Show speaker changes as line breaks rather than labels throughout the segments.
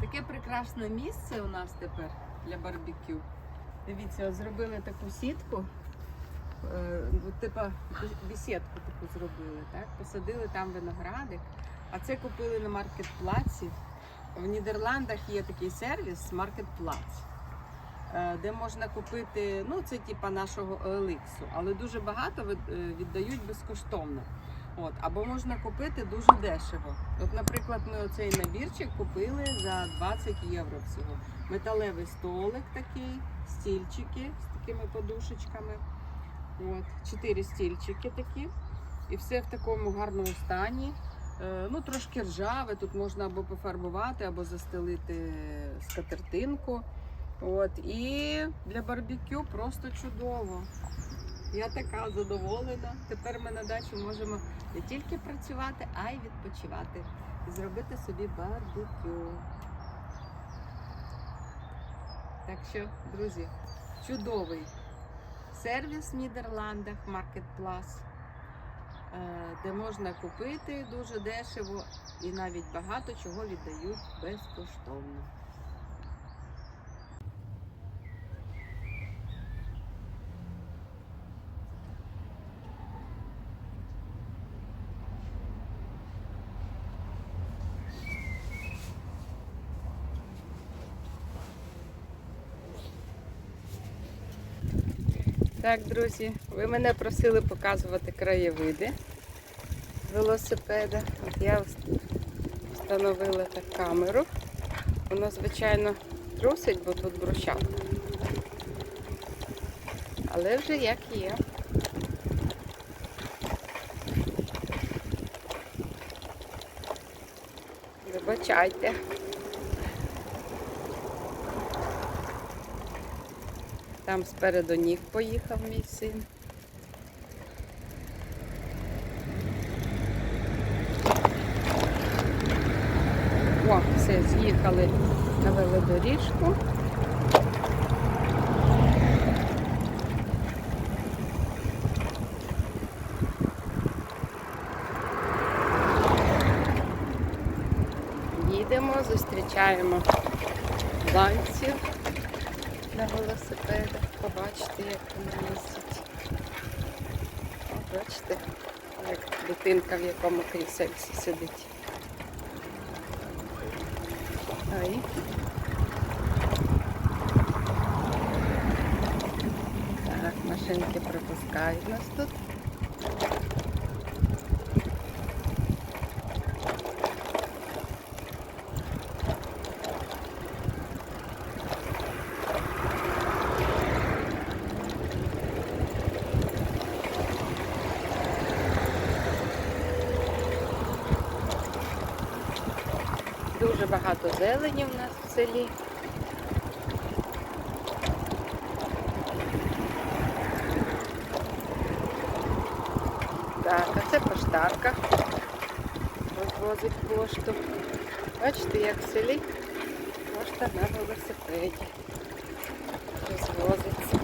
Таке прекрасне місце у нас тепер для барбекю. Дивіться, зробили таку сітку, е, типа бі- бесідку таку зробили, так? Посадили там виноградик, а це купили на маркетплаці. В Нідерландах є такий сервіс Маркетплац, е, де можна купити, ну це типа нашого OLX, але дуже багато е, віддають безкоштовно. От, або можна купити дуже дешево. От, наприклад, ми оцей набірчик купили за 20 євро всього. Металевий столик такий, стільчики з такими подушечками. От, чотири стільчики такі. І все в такому гарному стані. Е, Ну, трошки ржаве, тут можна або пофарбувати, або застелити скатертинку. От, і для барбекю просто чудово. Я така задоволена. Тепер ми на дачі можемо не тільки працювати, а й відпочивати. І зробити собі барбекю. Так що, друзі, чудовий сервіс в Нідерландах, Market Plus, е, де можна купити дуже дешево і навіть багато чого віддають безкоштовно. Так, друзі, ви мене просили показувати краєвиди велосипеда. От я встановила так камеру. Воно, звичайно, трусить, бо тут брусчатка. Але вже як є. Вибачайте. Там спереду ніг поїхав мій син. О, все, з'їхали на велодоріжку. Їдемо, зустрічаємо ланців на велосипедах. Побачите, як вони їздять. Бачите, як дитинка в якому крісельці сидить. Ай. Так, машинки пропускають нас тут. Дуже багато зелені в нас в селі. Так, а це поштарка. Розвозить пошту. Бачите, як в селі пошта на велосипеді. Розвозиться.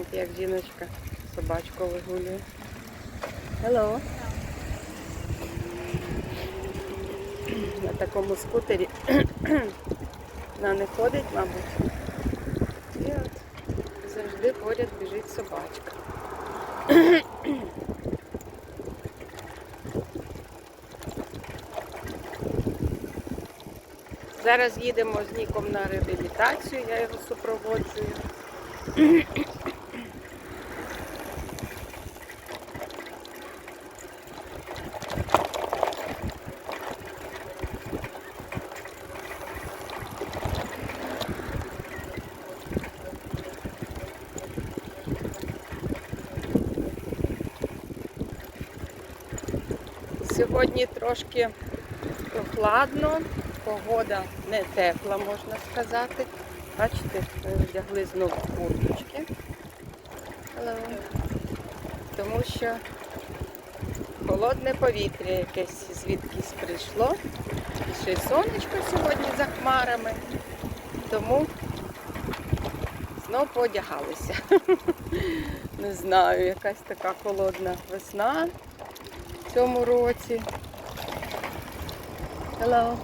От як жіночка собачку вигулює. Hello. На такому скутері вона не ходить, мабуть. І от завжди поряд біжить собачка. Зараз їдемо з Ніком на реабілітацію, я його супроводжую. Сьогодні трошки прохладно, погода не тепла, можна сказати. Бачите, ми вдягли знову курточки. Тому що холодне повітря якесь звідкись прийшло. І ще й сонечко сьогодні за хмарами. Тому знов поодягалися. Не знаю, якась така холодна весна цьому році. Hello.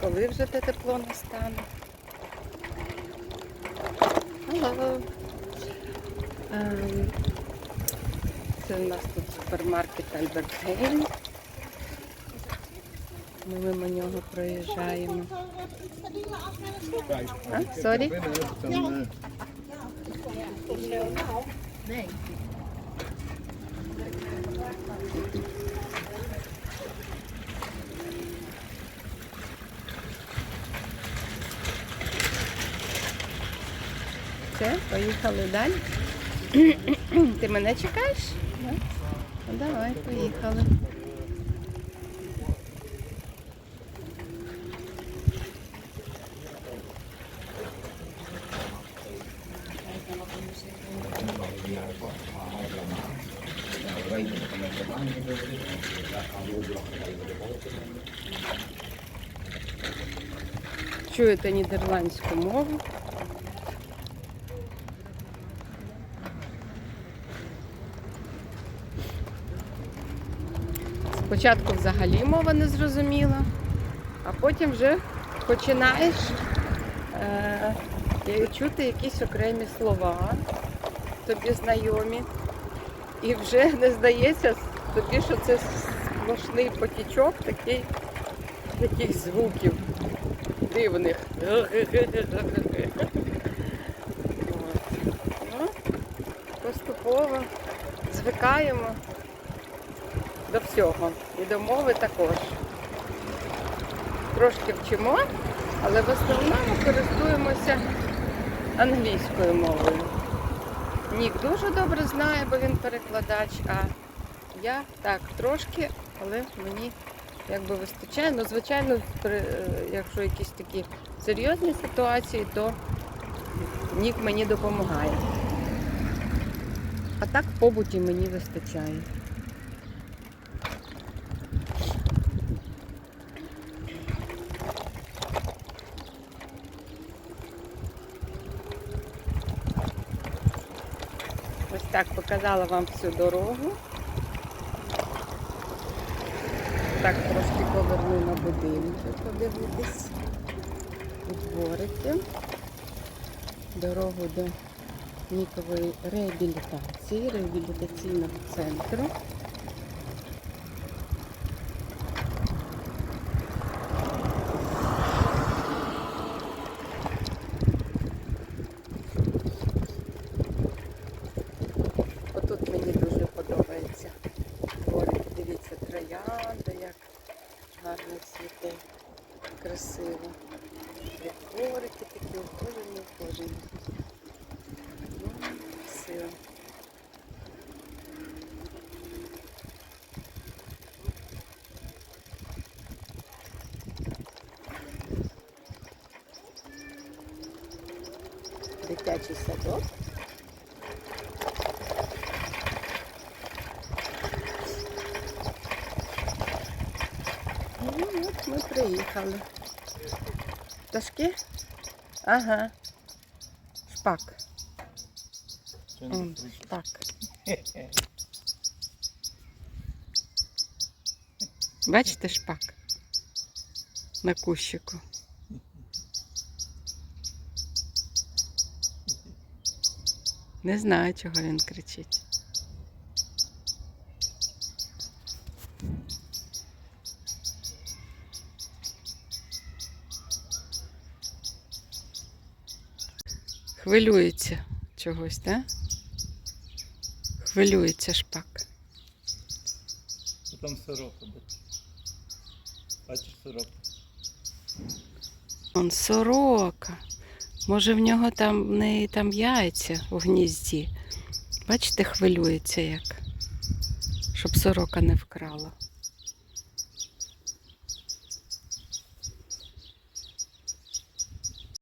Коли вже те тепло настане? Hello. Ем, Це у нас тут супермаркет Альберт Гейн. Ми мимо нього проїжджаємо. А, сорі? Все, поїхали далі. Ти мене чекаєш? Ну, давай, поїхали. Чуєте нідерландську мову? Спочатку взагалі мова не зрозуміла, а потім вже починаєш е, чути якісь окремі слова, тобі знайомі. І вже не здається тобі, що це сплошний потічок такий, таких звуків дивних. Ну, поступово звикаємо до всього. І до мови також. Трошки вчимо, але в основному користуємося англійською мовою. Нік дуже добре знає, бо він перекладач, а я так трошки, але мені якби вистачає. Ну, звичайно, е, якщо якісь такі серйозні ситуації, то Нік мені допомагає. А так в побуті мені вистачає. Ось так показала вам всю дорогу. Так трошки поверну на будинки, подивитись. утворити. Дорогу до Нікової реабілітації, реабілітаційного центру. Отут мені дуже подобається. Дворик, дивіться, троянда, як гарно цвіте, красиво. Дворики такі ухожені, ухожені. Ну, красиво. Дитячий садок. Ну, от ми приїхали. Ага. Шпак. М, Шпак. Бачите шпак? На кущику. Не знаю, чого він кричить. Хвилюється чогось, так? Хвилюється шпак.
Там сорока буде. Бачиш сорока?
Он сорока. Може в нього там в неї там яйця у гнізді. Бачите, хвилюється як. щоб сорока не вкрала.